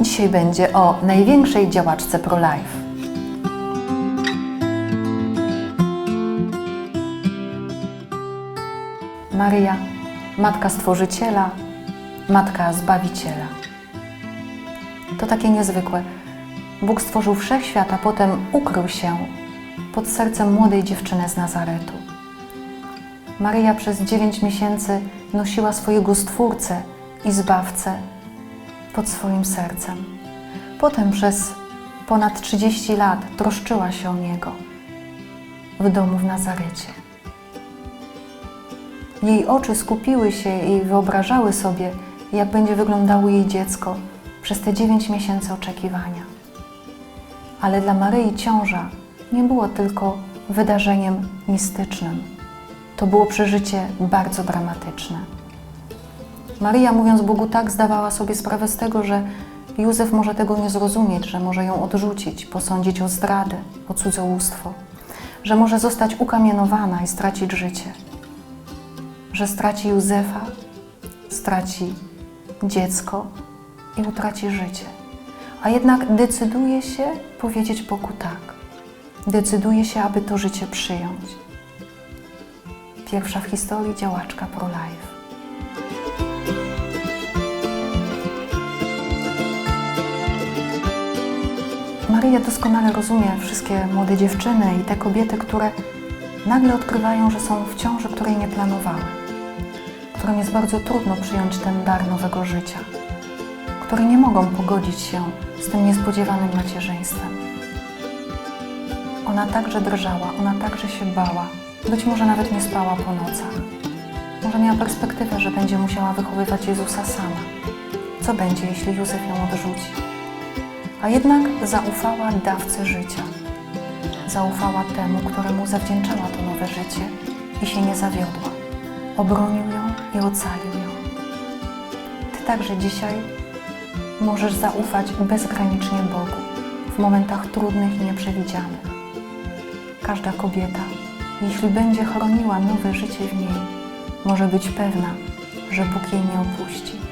Dzisiaj będzie o największej działaczce pro-life. Maryja, matka Stworzyciela, matka Zbawiciela. To takie niezwykłe. Bóg stworzył wszechświat, a potem ukrył się pod sercem młodej dziewczyny z Nazaretu. Maryja przez dziewięć miesięcy nosiła swojego Stwórcę i Zbawcę pod swoim sercem. Potem przez ponad 30 lat troszczyła się o Niego w domu w Nazarecie. Jej oczy skupiły się i wyobrażały sobie, jak będzie wyglądało jej dziecko przez te dziewięć miesięcy oczekiwania. Ale dla Maryi ciąża nie było tylko wydarzeniem mistycznym. To było przeżycie bardzo dramatyczne. Maryja, mówiąc Bogu tak, zdawała sobie sprawę z tego, że Józef może tego nie zrozumieć, że może ją odrzucić, posądzić o zdradę, o cudzołóstwo, że może zostać ukamienowana i stracić życie, że straci Józefa, straci dziecko i utraci życie. A jednak decyduje się powiedzieć Bogu tak. Decyduje się, aby to życie przyjąć. Pierwsza w historii działaczka pro-life. Maryja doskonale rozumie wszystkie młode dziewczyny i te kobiety, które nagle odkrywają, że są w ciąży, której nie planowały, którym jest bardzo trudno przyjąć ten dar nowego życia, które nie mogą pogodzić się z tym niespodziewanym macierzyństwem. Ona także drżała, ona także się bała, być może nawet nie spała po nocach. Może miała perspektywę, że będzie musiała wychowywać Jezusa sama. Co będzie, jeśli Józef ją odrzuci? A jednak zaufała dawcy życia. Zaufała temu, któremu zawdzięczała to nowe życie i się nie zawiodła. Obronił ją i ocalił ją. Ty także dzisiaj możesz zaufać bezgranicznie Bogu w momentach trudnych i nieprzewidzianych. Każda kobieta, jeśli będzie chroniła nowe życie w niej, może być pewna, że Bóg jej nie opuści.